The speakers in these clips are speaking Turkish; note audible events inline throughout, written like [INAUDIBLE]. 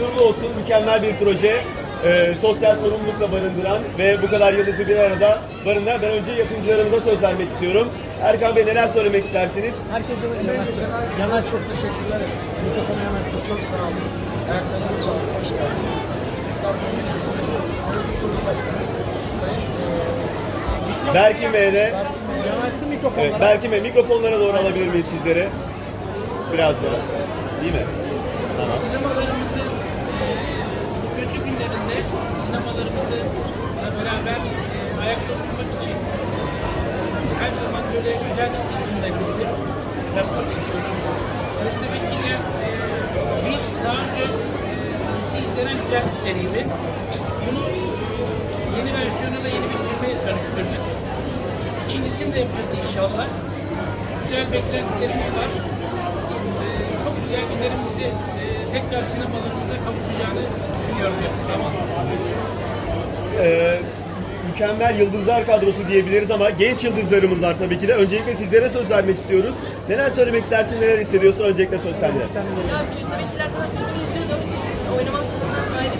Hayırlı olsun, mükemmel bir proje. Ee, sosyal sorumlulukla barındıran ve bu kadar yıldızı bir arada barındıran. Ben önce yapımcılarımıza söz vermek istiyorum. Erkan Bey neler söylemek istersiniz? Herkese Emeğine Caner, Caner çok teşekkürler. Mikrofonu yemezsin. Çok sağ olun. Ayaklarınıza sağlık. Hoş geldiniz. İsterseniz Sayın Kurulu Başkanımız Sayın eee, Berkin Bey'e de, Yanaşsın mikrofonlara. evet, Berkin Bey mikrofonlara doğru alabilir miyiz sizleri? Biraz daha. Değil mi? Tamam. sinemalarımızı e, bu kötü günlerinde sinemalarımızı beraber e, ayakta tutmak için her zaman böyle güzel çizgi filmlerimizi yapmak istiyoruz. Özdebeki'yle e, bir daha önce e, dizisi izlenen güzel bir seriydi. Bunu yeni versiyonuyla yeni bir filme dönüştürdük. İkincisini de yapacağız inşallah. Güzel beklentilerimiz var. Çok güzel günlerimizi tekrar sinemalarımıza kavuşacağını düşünüyorum yakın zamanda. Ee, mükemmel yıldızlar kadrosu diyebiliriz ama genç yıldızlarımız var tabii ki de. Öncelikle sizlere söz vermek istiyoruz. Neler söylemek istersin, neler hissediyorsun? Öncelikle söz sende. Ya Köstebekliler sana filmini izliyordum. Oynamak da zaten ayrı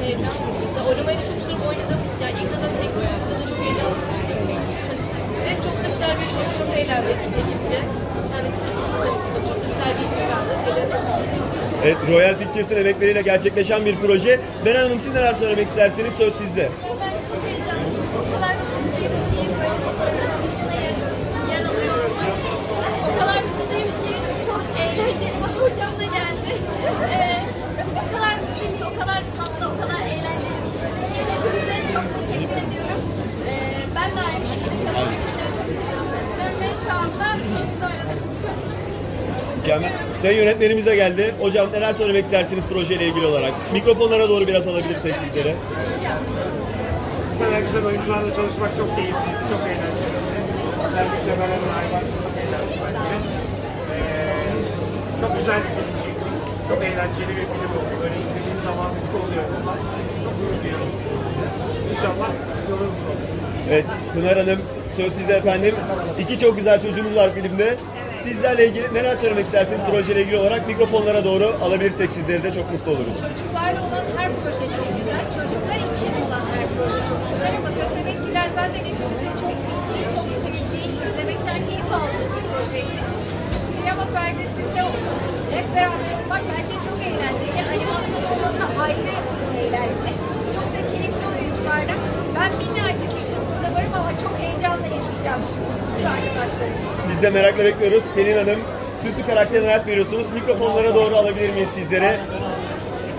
bir heyecan. Ya oynamayı da çok istiyorum oynadım. Ya ilk zaten tek oyunda da çok heyecanlanmıştım. Ve çok da güzel bir oldu. Çok eğlendik ekipçe. Yani kısa sürede demek istiyorum. Çok da güzel bir iş çıkardı. Ellerine sağlık. Evet, Royal Pictures'ın emekleriyle gerçekleşen bir proje. Beren Hanım siz neler söylemek istersiniz? Söz sizde. Ben çok heyecanlıyım. O kadar mutluyum ki çok öğrencisine yer alıyor olmak. O kadar mutluyum ki çok eğlenceli. Bak hocam da geldi. Ee, o kadar mutluyum ki o kadar tatlı, o kadar eğlenceli bir proje. Hepinize çok teşekkür ediyorum. Ee, ben de aynı şekilde katılmayı çok istiyorum. Ve şu anda filmde oynadığım için çok mutluyum. Mükemmel. Sayın yönetmenimiz de geldi. Hocam neler söylemek istersiniz projeyle ilgili olarak? Mikrofonlara doğru biraz alabilirsek sizlere. Bu kadar güzel oyuncularla çalışmak çok keyifli, çok eğlenceli. Özellikle Beren Aybar çok eğlenceli bence. Ee, çok güzel bir film çektik. Çok eğlenceli bir film oldu. Böyle istediğim zaman mutlu oluyor insan. Çok gurur duyuyoruz filmimize. İnşallah yolunuz olur. Evet, Pınar Hanım söz sizde efendim. İki çok güzel çocuğumuz var filmde. Sizlerle ilgili neler söylemek istersiniz projeyle ilgili olarak mikrofonlara doğru alabilirsek sizleri de çok mutlu oluruz. Çocuklarla olan her proje çok güzel. Çocuklar için olan her proje çok güzel ama Köstebekliler zaten hepimizin çok bildiği, çok sevdiği, izlemekten keyif aldığı bir projeydi. Sinema perdesinde hep beraber olmak bence çok eğlenceli. Animasyon olması ayrı eğlence. Çok da keyifli oyuncularla. Ben minnacık bir kısmında varım ama çok heyecanla arkadaşlarım. Biz de merakla bekliyoruz. Pelin Hanım, süslü karakterine hayat veriyorsunuz. Mikrofonlara doğru alabilir miyiz sizlere?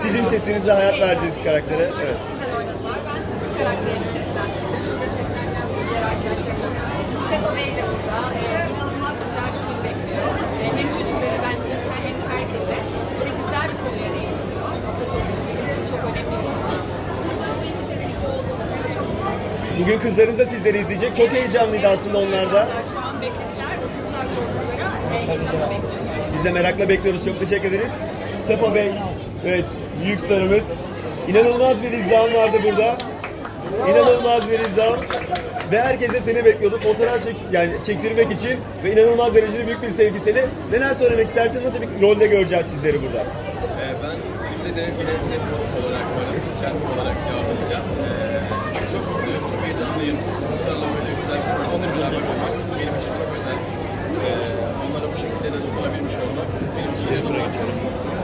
Sizin sesinizle hayat verdiğiniz karaktere. Evet. güzel oynadılar. Ben sizin karakterini seslendirdim. Burada seslenen diğer arkadaşlarımla. Sefa Bey de burada. Ee, inanılmaz güzel bir film bekliyor. Ee, hem çocukları ben sizden hem herkese. Bir de güzel bir konuya değiniyor. Atatürk bizim için çok önemli bir konu. Burada bu ekiple birlikte olduğumuz için de çok mutluyum. Bugün kızlarınız da sizleri izleyecek. Çok heyecanlıydı aslında onlar da. Şu an beklediler. Oturdular koltuklara. Ee, heyecanla bekliyorlar. Biz de merakla bekliyoruz. Çok teşekkür ederiz. Sefa Bey, evet büyük starımız. İnanılmaz bir izdiham vardı burada. İnanılmaz bir izdiham. Ve herkes de seni bekliyordu. Fotoğraf çek, yani çektirmek için ve inanılmaz derecede büyük bir sevgiseli. Neler söylemek istersin? Nasıl bir rolde göreceğiz sizleri burada? Ee, ben filmde de Sephiroth olarak varım, kendim olarak devam edeceğim. Ee, çok mutluyum, çok heyecanlıyım. Çocuklarla böyle güzel bir pozisyonda beraber olmak benim için çok özel. Ee, onlara bu şekilde de dokunabilmiş olmak benim için de çok özel.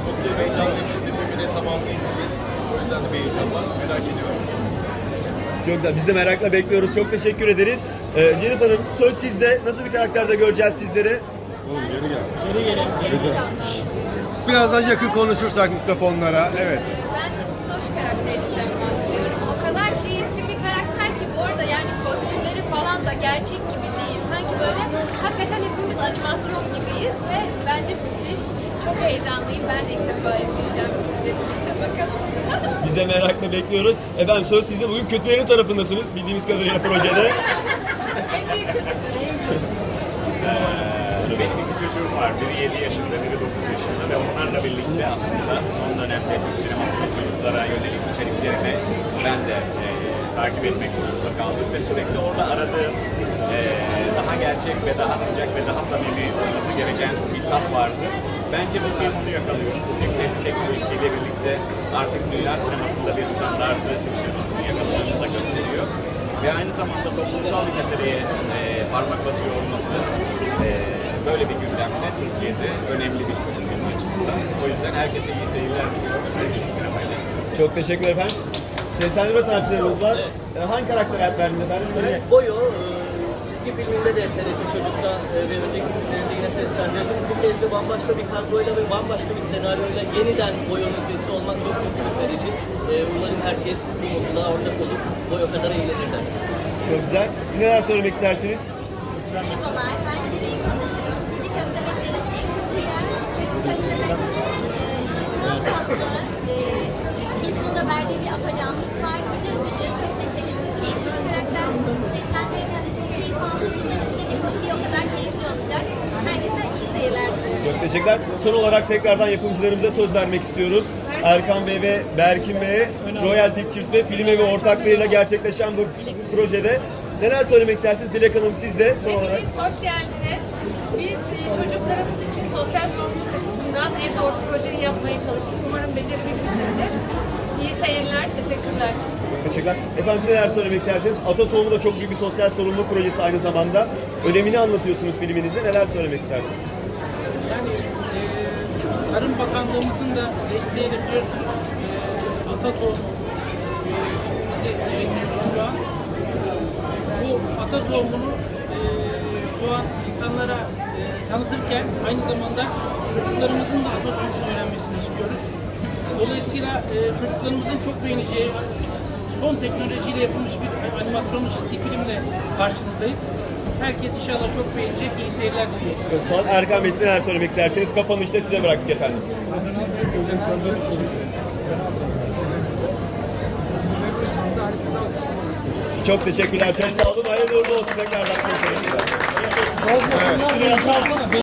Mutluyum, heyecanlıyım. Şimdi filmi de tamamını izleyeceğiz. O yüzden de bir heyecan var, merak ediyorum. Çok güzel. Biz de merakla bekliyoruz. Çok teşekkür ederiz. Ee, Jennifer Hanım söz sizde. Nasıl bir karakterde göreceğiz sizleri? Birazdan yakın konuşursak mikrofonlara. Evet. Ben Asistoş karakterini canlandırıyorum. O kadar keyifli bir karakter ki bu arada yani kostümleri falan da gerçek gibi değil. Sanki böyle hakikaten hepimiz animasyon gibiyiz ve bence müthiş. Çok heyecanlıyım. Ben de ilk defa izleyeceğim. Biz de merakla bekliyoruz. Efendim söz sizde. Bugün kötülerin tarafındasınız. Bildiğimiz kadarıyla projede. [LAUGHS] en büyük kötü. En Benim iki çocuğum var. Biri 7 yaşında, biri 9 yaşında ve onlarla birlikte aslında son dönemde Türk sineması ve çocuklara yönelik içeriklerini ben de e, takip etmek zorunda kaldık ve sürekli orada aradığım e, daha gerçek ve daha sıcak ve daha samimi olması gereken bir tat vardı. Bence bu film onu yakalıyor. Fikret teknolojisiyle birlikte artık dünya sinemasında bir standartı, Türk sinemasının yakaladığını da gösteriyor. Ve aynı zamanda toplumsal bir meseleye e, parmak basıyor olması e, böyle bir gündemde Türkiye'de önemli bir filmi açısından. O yüzden herkese iyi seyirler diliyorum. Herkese sinemayla. Çok teşekkür efendim. Seslendirme sanatçılarımız var. E, Hangi karakter hayat verdiniz efendim? Size? Boyo e, çizgi filminde de TRT Çocuk'ta e, ve önceki filmlerinde yine seslendirdim. Bu kez de bambaşka bir kadroyla ve bambaşka bir senaryoyla yeniden Boyo'nun sesi olmak çok mutluluk verici. E, Umarım herkes bu mutluluğa ortak olur. Boyo kadar eğlenirler. Çok güzel. Siz neler söylemek istersiniz? Merhabalar, ben Çiğ'yi konuştum. Çiğ köstebeklerin en küçüğü, çocuk köstebek. Ee, inanılmaz tatlı. Verdiği bir apacanlık var. Bıcır bıcır, çok neşeli, çok keyifli bir karakter. Seslendirirken de çok keyif aldım. İzlemesi de bir o kadar keyifli olacak. Herkese iyi seyirler. Çok teşekkürler. Son olarak tekrardan yapımcılarımıza söz vermek istiyoruz. Erkan Bey ve Berkin Bey'e Royal Pictures ve Film Evi ortaklığıyla gerçekleşen bu projede neler söylemek istersiniz? Dilek Hanım siz de son olarak. Hepiniz hoş geldiniz. Biz e, çocuklarımız için sosyal sorumluluk açısından en doğru projeyi yapmaya çalıştık. Umarım becerebilmişizdir. İyi seyirler, teşekkürler. Teşekkürler. Efendim siz neler söylemek istersiniz? Ata Tohumu da çok büyük bir sosyal sorumluluk projesi aynı zamanda. Önemini anlatıyorsunuz filminizde. Neler söylemek istersiniz? Yani e, Tarım Bakanlığımızın da desteğiyle biliyorsunuz e, ata tohumu e, bizi yönetiyor şu an. Bu ata tohumunu e, şu an insanlara e, tanıtırken aynı zamanda çocuklarımızın da ata tohumunu öğrenmesini istiyoruz. E, çocuklarımızın çok beğeneceği son teknolojiyle yapılmış bir animasyonlu çizgi filmle karşınızdayız. Herkes inşallah çok beğenecek. İyi seyirler diliyoruz. Çok sağ olun. Erkan Bey siz neler söylemek isterseniz kapanışta size bıraktık efendim. Çok teşekkürler. Çok sağ olun. Hayırlı uğurlu olsun tekrardan. Görüşmek üzere.